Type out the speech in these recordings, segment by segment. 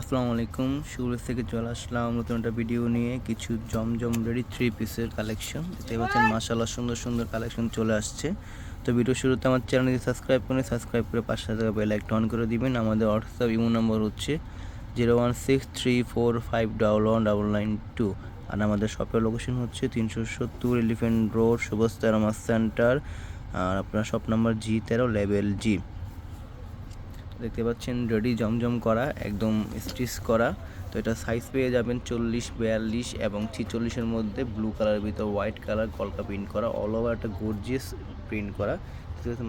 আসসালামু আলাইকুম। শুরু থেকে চলে আসলাম নতুন একটা ভিডিও নিয়ে। কিছু জমজম রেডি থ্রি পিসের কালেকশন দেখতে পাচ্ছেন মাসাল্লাহ সুন্দর সুন্দর কালেকশন চলে আসছে। তো ভিডিও শুরুতে আমার চ্যানেলটি সাবস্ক্রাইব করে সাবস্ক্রাইব করে পাশে থাকা বেল আইকন অন করে দিবেন। আমাদের হোয়াটসঅ্যাপ ইমো নম্বর হচ্ছে zero one six three four five double one double nine two আর আমাদের শপের লোকেশন হচ্ছে তিনশো সত্তর এলিফেন্ট রোড সুভাষ সেন্টার আর আপনার শপ নাম্বার জি তেরো লেভেল জি দেখতে পাচ্ছেন রেডি জমজম করা, একদম স্টিচ করা। তো এটা সাইজ পেয়ে যাবেন চল্লিশ, বিয়াল্লিশ এবং ছিচল্লিশের মধ্যে ব্লু কালারের ভিতর হোয়াইট কালার কলকা প্রিন্ট করা অল ওভার একটা গর্জিয়াস প্রিন্ট করা।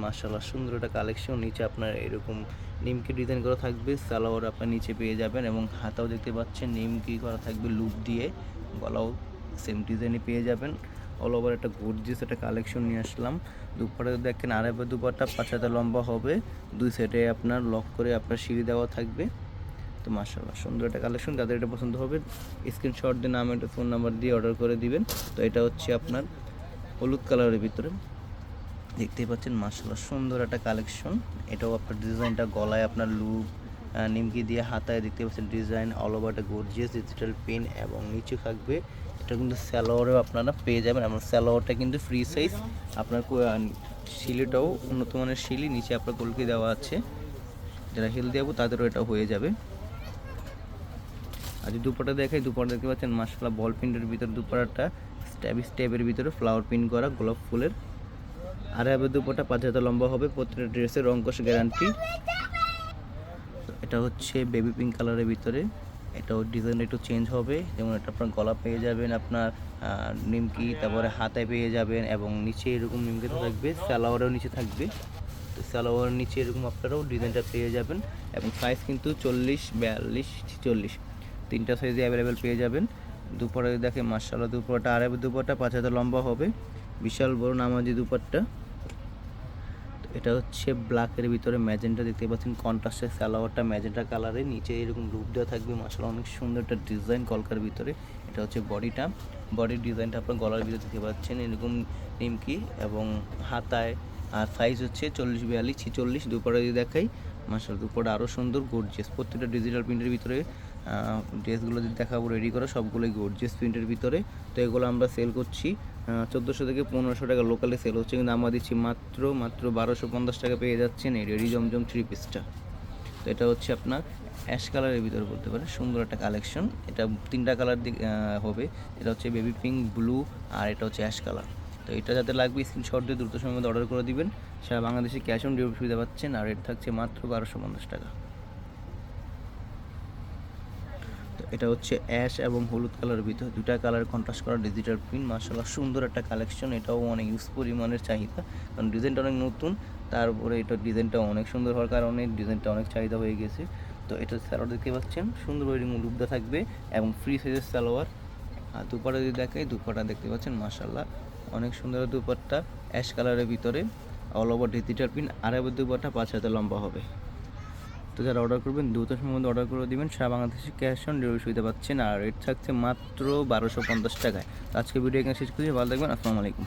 মার্শাল্লাহ সুন্দর একটা কালেকশন নিচে আপনার এরকম নিমকি ডিজাইন করা থাকবে, সালোয়ার আপনার নিচে পেয়ে যাবেন এবং হাতাও দেখতে পাচ্ছেন, নিমকি করা থাকবে লুপ দিয়ে, গলাও সেম ডিজাইনে পেয়ে যাবেন। অল ওভার একটা গর্জিয়াস একটা কালেকশন নিয়ে আসলাম। দুপাটা দেখেন আড়াইবার দুপাটা পাঁচ হাজার লম্বা হবে, দুই সাইডে আপনার লক করে আপনার সিঁড়ি দেওয়া থাকবে। তো মার্শাল্লাহ সুন্দর একটা কালেকশন যাদের এটা পছন্দ হবে স্ক্রিনশট দিয়ে নাম একটা ফোন নাম্বার দিয়ে অর্ডার করে দিবেন। তো এটা হচ্ছে আপনার হলুদ কালারের ভিতরে। দেখতেই পাচ্ছেন মার্শাল্লাহ সুন্দর একটা কালেকশন এটাও আপনার ডিজাইনটা গলায় আপনার লুপ নিমকি দিয়ে হাতায় দেখতে পাচ্ছেন ডিজাইন অল ওভার একটা গর্জিয়াস ডিজিটাল পেন এবং নিচে থাকবে এটা কিন্তু স্যালোয়ারেও আপনারা পেয়ে যাবেন এবং স্যালোয়ারটা কিন্তু ফ্রি সাইজ আপনার শিলিটাও উন্নত মানের শিলি, নিচে আপনার কলকি দেওয়া আছে। যারা হেলদি দেবো তাদেরও এটা হয়ে যাবে। আর যদি দুপাটা দেখাই, দুপাটা দেখতে পাচ্ছেন মাসালা বল প্রিন্টের ভিতরে দুপাটাটা স্ট্যাব স্ট্যাবের ভিতরে ফ্লাওয়ার প্রিন্ট করা গোলাপ ফুলের। আর হবে দুপাটা পাঁচ হাজার লম্বা হবে, প্রত্যেকটা ড্রেসের রঙ্কশ গ্যারান্টি এটা হচ্ছে বেবি পিঙ্ক কালারের ভিতরে। এটাও ডিজাইন একটু চেঞ্জ হবে। যেমন এটা আপনার গলা পেয়ে যাবেন আপনার নিমকি, তারপরে হাতায় পেয়ে যাবেন এবং নিচে এরকম নিমকি থাকবে, সালোয়ারও নিচে থাকবে। তো সালোয়ারের নিচে এরকম আপনারাও ডিজাইনটা পেয়ে যাবেন এবং সাইজ কিন্তু চল্লিশ, বিয়াল্লিশ, ছিচল্লিশ। তিনটা সাইজে অ্যাভেলেবেল পেয়ে যাবেন। দুপুরে দেখে মার্শাল্লাহ দুপুরটা আড়াই দুপুরটা পাঁচ হাজার লম্বা হবে। বিশাল বড় নামাজি দুপারটা এটা হচ্ছে ব্ল্যাকের ভিতরে ম্যাজেন্টা দেখতে পাচ্ছেন কন্ট্রাস্টের সালোয়ারটা ম্যাজেন্টা কালারে নিচে এরকম লুপ দেওয়া থাকবে মাসাল অনেক সুন্দর একটা ডিজাইন কলকার ভিতরে, এটা হচ্ছে বডিটা বডির ডিজাইনটা আপনার গলার ভিতরে দেখতে পাচ্ছেন, এরকম নিমকি এবং হাতায়, আর সাইজ হচ্ছে চল্লিশ বিয়াল্লিশ, ছিচল্লিশ দুপুরে যদি দেখাই মাসাল দুপুরে আরও সুন্দর গর্জিয়াস প্রত্যেকটা ডিজিটাল প্রিন্টের ভিতরে ড্রেসগুলো যদি দেখাবো রেডি করা, সবগুলোই গর্জিয়াস প্রিন্টের ভিতরে, তো এগুলো আমরা সেল করছি। চোদ্দোশো থেকে পনেরোশো টাকা লোকালে সেল হচ্ছে। কিন্তু আমরা দিচ্ছি মাত্র মাত্র বারোশো পঞ্চাশ টাকা পেয়ে যাচ্ছেন এই রেডি জমজম থ্রি পিসটা তো এটা হচ্ছে আপনার অ্যাশ কালারের ভিতরে বলতে পারে সুন্দর একটা কালেকশন এটা তিনটা কালার দিক হবে। এটা হচ্ছে বেবি পিঙ্ক ব্লু আর এটা হচ্ছে অ্যাশ কালার তো এটা যাতে লাগবে স্ক্রিনশট দিয়ে দ্রুত সময়ের মধ্যে অর্ডার করে দিবেন। সারা বাংলাদেশে ক্যাশ অন ডেলিভারি সুবিধা পাচ্ছেন আর রেট থাকছে মাত্র বারোশো পঞ্চাশ টাকা তো এটা হচ্ছে অ্যাশ এবং হলুদ কালারের ভিতরে। দুটা কালার কন্ট্রাস্ট করা ডিজিটাল প্রিন্ট মার্শাল্লাহ সুন্দর একটা কালেকশন এটাও অনেক ইউজ পরিমাণের চাহিদা। কারণ ডিজাইনটা অনেক নতুন, তারপরে এটা ডিজাইনটা অনেক সুন্দর হওয়ার কারণে ডিজাইনটা অনেক চাহিদা হয়ে গেছে। তো এটা স্যালোয়ার দেখতে পাচ্ছেন, সুন্দর ওই লুকটা থাকবে এবং ফ্রি সাইজের স্যালোয়ার আর দুপাটা যদি দেখাই, দুপাটা দেখতে পাচ্ছেন মার্শাল্লাহ অনেক সুন্দর দুপাটটা। অ্যাশ কালারের ভিতরে অল ওভার ডিজিটাল প্রিন্ট আর এবার দুপাটটা পাঁচ হাতে লম্বা হবে। তো যারা অর্ডার করবেন, দ্রুত সময়ের মধ্যে অর্ডার করে দেবেন। সারা বাংলাদেশে ক্যাশ অন ডেলিভারি সুবিধা পাচ্ছেন। আর রেট থাকছে মাত্র বারোশো পঞ্চাশ টাকায়। আজকে ভিডিও এখানে শেষ করছি। ভালো থাকবেন। আসসালামু আলাইকুম।